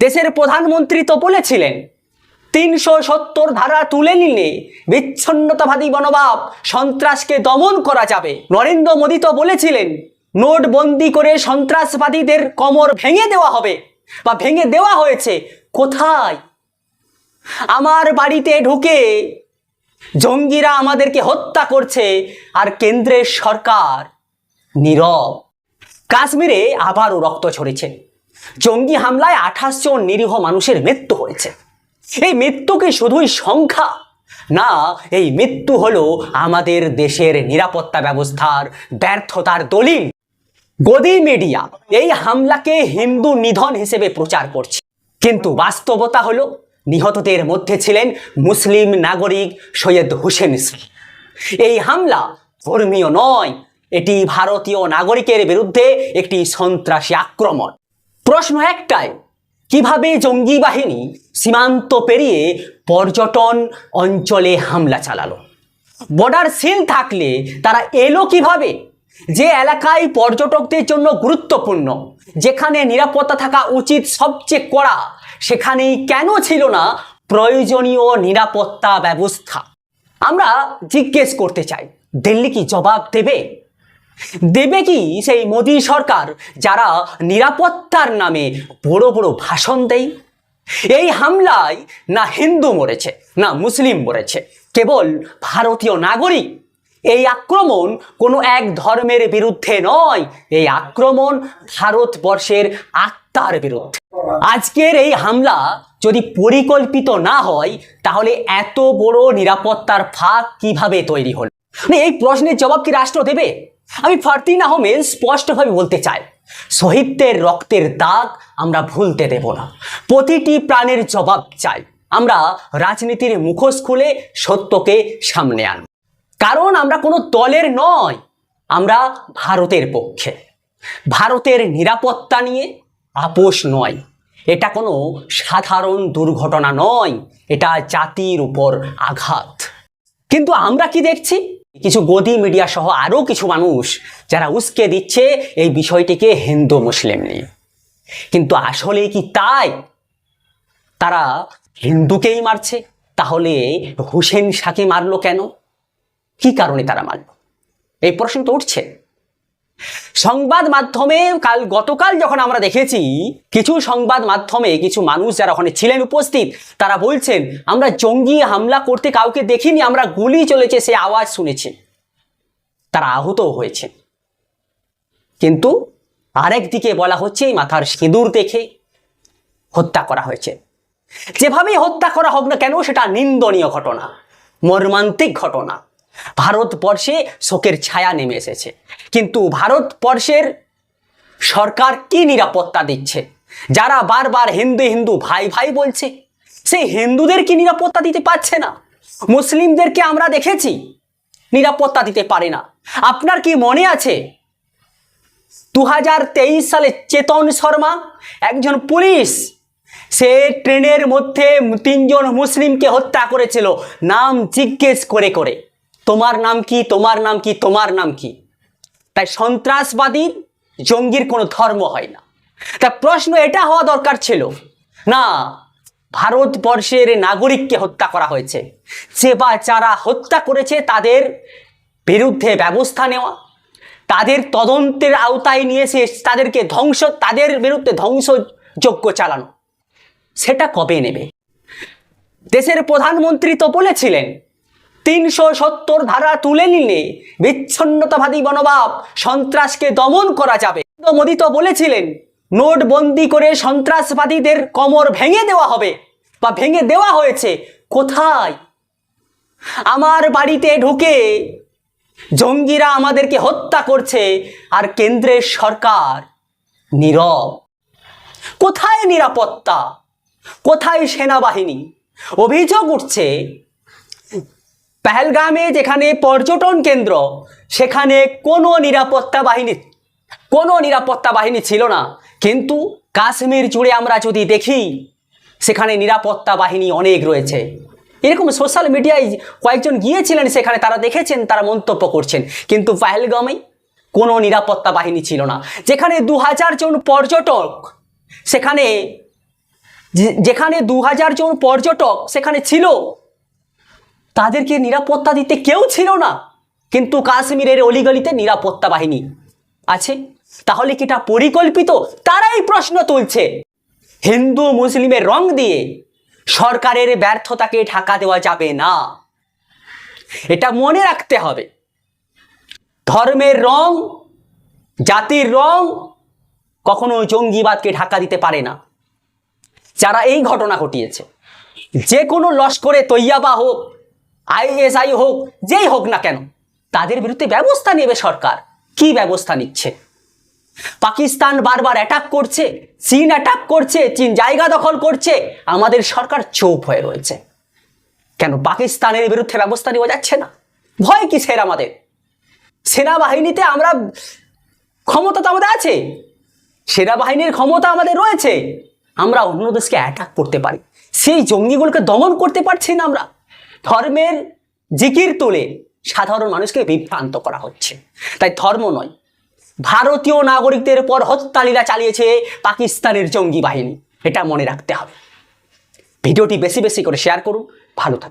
দেশের প্রধানমন্ত্রী তো বলেছিলেন, তিনশো সত্তর ধারা তুলে নিলে বিচ্ছন্নতাবাদী মনোভাব সন্ত্রাসকে দমন করা যাবে। নরেন্দ্র মোদী তো বলেছিলেন, নোটবন্দি করে সন্ত্রাসবাদীদের কমর ভেঙে দেওয়া হবে বা ভেঙে দেওয়া হয়েছে। কোথায়? আমার বাড়িতে ঢুকে জঙ্গিরা আমাদেরকে হত্যা করছে আর কেন্দ্রের সরকার নীরব। কাশ্মীরে আবারও রক্ত ঝরেছে। জঙ্গি হামলায় আঠাশ জন নিরীহ মানুষের মৃত্যু হয়েছে। এই মৃত্যু কি শুধুই সংখ্যা? না, এই মৃত্যু হলো আমাদের দেশের নিরাপত্তা ব্যবস্থার ব্যর্থতার দলিল। গদি মিডিয়া এই হামলাকে হিন্দু নিধন হিসেবে প্রচার করছে। কিন্তু বাস্তবতা হলো, নিহতদের মধ্যে ছিলেন মুসলিম নাগরিক সৈয়দ হুসেন এই হামলা ধর্মীয় নয়, এটি ভারতীয় নাগরিকের বিরুদ্ধে একটি সন্ত্রাসী আক্রমণ। প্রশ্ন একটাই, কীভাবে জঙ্গি বাহিনী সীমান্ত পেরিয়ে পর্যটন অঞ্চলে হামলা চালালো? বর্ডার সিল থাকলে তারা এলো কীভাবে? যে এলাকায় পর্যটকদের জন্য গুরুত্বপূর্ণ, যেখানে নিরাপত্তা থাকা উচিত সবচেয়ে কড়া, সেখানেই কেন ছিল না প্রয়োজনীয় নিরাপত্তা ব্যবস্থা? আমরা জিজ্ঞেস করতে চাই, দিল্লি কি জবাব দেবে? দেবে কি সেই মোদী সরকার যারা নিরাপত্তার নামে বড় বড় ভাষণ দেয়? এই হামলায় না হিন্দু মরেছে, না মুসলিম মরেছে, কেবল ভারতীয় নাগরিক। এই আক্রমণ কোনো এক ধর্মের বিরুদ্ধে নয়, এই আক্রমণ ভারতবর্ষের আত্মার বিরুদ্ধে। আজকের এই হামলা যদি পরিকল্পিত না হয়, তাহলে এত বড় নিরাপত্তার ফাঁক কীভাবে তৈরি হলো? মানে এই প্রশ্নের জবাব কি রাষ্ট্র দেবে? আমি ফারতিন আহমেদ স্পষ্টভাবে বলতে চাই শহীদদের রক্তের দাগ আমরা ভুলতে দেব না। প্রতিটি প্রাণের জবাব চাই, আমরা রাজনীতির মুখোশ খুলে সত্যকে সামনে আনব। কারণ আমরা কোনো দলের নয়, আমরা ভারতের পক্ষে। ভারতের নিরাপত্তা নিয়ে আপোষ নয়, এটা কোনো সাধারণ দুর্ঘটনা নয়, এটা জাতির উপর আঘাত। কিন্তু আমরা কি দেখছি? কিছু গদি মিডিয়া সহ আরও কিছু মানুষ যারা উস্কে দিচ্ছে এই বিষয়টিকে হিন্দু মুসলিম নিয়ে। কিন্তু আসলে কি তাই? তারা হিন্দুকেই মারছে। তাহলে হুসেন শাকে মারলো কেন? কি কারণে তারা মারল? এই প্রশ্ন তো উঠছে। সংবাদ মাধ্যমে কাল, গতকাল যখন আমরা দেখেছি, কিছু সংবাদ মাধ্যমে কিছু মানুষ যারা ওখানে ছিলেন উপস্থিত, তারা বলছেন, আমরা জঙ্গি হামলা করতে কাউকে দেখিনি, আমরা গুলি চলেছে, সে আওয়াজ শুনেছি তারা আহতও হয়েছে কিন্তু আরেক দিকে বলা হচ্ছে, এই মাথার সিঁদুর দেখে হত্যা করা হয়েছে। যেভাবেই হত্যা করা হোক না কেন, সেটা নিন্দনীয় ঘটনা, মর্মান্তিক ঘটনা। ভারতবর্ষে শোকের ছায়া নেমে এসেছে। কিন্তু ভারতবর্ষের সরকার কি নিরাপত্তা দিচ্ছে? যারা বারবার হিন্দু হিন্দু ভাই ভাই বলছে সেই হিন্দুদের কি নিরাপত্তা দিতে পারছে না? মুসলিমদেরকে আমরা দেখেছি, নিরাপত্তা দিতে পারে না। আপনার কি মনে আছে? দু হাজার তেইশ সালে চেতন শর্মা একজন পুলিশ, সে ট্রেনের মধ্যে তিনজন মুসলিমকে হত্যা করেছিল, নাম জিজ্ঞেস করে করে। তোমার নাম কি, তোমার নাম কি, তোমার নাম কি? তাই সন্ত্রাসবাদী জঙ্গির কোনো ধর্ম হয় না। তা প্রশ্ন এটা হওয়া দরকার ছিল, না, ভারতবর্ষের নাগরিককে হত্যা করা হয়েছে। যে বা যারা হত্যা করেছে তাদের বিরুদ্ধে ব্যবস্থা নেওয়া, তাদের তদন্তের আওতায় নিয়ে এসে তাদেরকে ধ্বংস, তাদের বিরুদ্ধে ধ্বংসযজ্ঞ চালানো। সেটা কবে নেবে? দেশের প্রধানমন্ত্রী তো বলেছিলেন তিনশো সত্তর ধারা তুলে নিলে বিচ্ছন্নতাবাদী মনোভাব সন্ত্রাসকে দমন করা যাবে। মোদী তো বলেছিলেন, নোটবন্দি করে সন্ত্রাসবাদীদের কমর ভেঙে দেওয়া হবে বা ভেঙে দেওয়া হয়েছে। কোথায়? আমার বাড়িতে ঢুকে জঙ্গিরা আমাদেরকে হত্যা করছে আর কেন্দ্রের সরকার নীরব। কোথায় নিরাপত্তা? কোথায় সেনাবাহিনী? অভিযোগ উঠছে পেহেলগামে যেখানে পর্যটন কেন্দ্র, সেখানে কোনো নিরাপত্তা বাহিনী, কোনো নিরাপত্তা বাহিনী ছিল না। কিন্তু কাশ্মীর জুড়ে আমরা যদি দেখি, সেখানে নিরাপত্তা বাহিনী অনেক রয়েছে। এরকম সোশ্যাল মিডিয়ায় কয়েকজন গিয়েছিলেন, সেখানে তারা দেখেছেন, তারা মন্তব্য করছেন। কিন্তু পেহেলগামে কোনো নিরাপত্তা বাহিনী ছিল না। যেখানে দু হাজার জন পর্যটক, সেখানে যেখানে দু হাজার জন পর্যটক, সেখানে ছিল তাদেরকে নিরাপত্তা দিতে কেউ ছিল না। কিন্তু কাশ্মীরের অলিগলিতে নিরাপত্তা বাহিনী আছে। তাহলে কি এটা পরিকল্পিত? তারাই প্রশ্ন তুলছে। হিন্দু মুসলিমের রং দিয়ে সরকারের ব্যর্থতাকে ঢাকা দেওয়া যাবে না। এটা মনে রাখতে হবে। ধর্মের রং, জাতির রং কখনো জঙ্গিবাদকে ঢাকা দিতে পারে না। যারা এই ঘটনা ঘটিয়েছে, যে কোনো লস্করে তৈয়াবা হোক আইএসআই হোক, যেই হোক না কেন, তাদের বিরুদ্ধে ব্যবস্থা নেবে সরকার। কি ব্যবস্থা নিচ্ছে? পাকিস্তান বারবার অ্যাটাক করছে, চীন অ্যাটাক করছে, চীন জায়গা দখল করছে, আমাদের সরকার চোপ হয়ে রয়েছে। কেন পাকিস্তানের বিরুদ্ধে ব্যবস্থা নেওয়া যাচ্ছে না? ভয় কিসের আমাদের? সেনাবাহিনীতে আমরা ক্ষমতা তো আমাদের আছে। সেনাবাহিনীর ক্ষমতা আমাদের রয়েছে। আমরা অন্য দেশকে অ্যাটাক করতে পারি। সেই জঙ্গিগুলোকে দমন করতে পারছি না আমরা। ধর্মের জিকির তুলে সাধারণ মানুষকে বিভ্রান্ত করা হচ্ছে। তাই ধর্ম নয়, ভারতীয় নাগরিকদের পর হত্যালীলা চালিয়েছে পাকিস্তানের জঙ্গি বাহিনী। এটা মনে রাখতে হবে। ভিডিওটি বেশি বেশি করে শেয়ার করুন। ভালো থাকুন।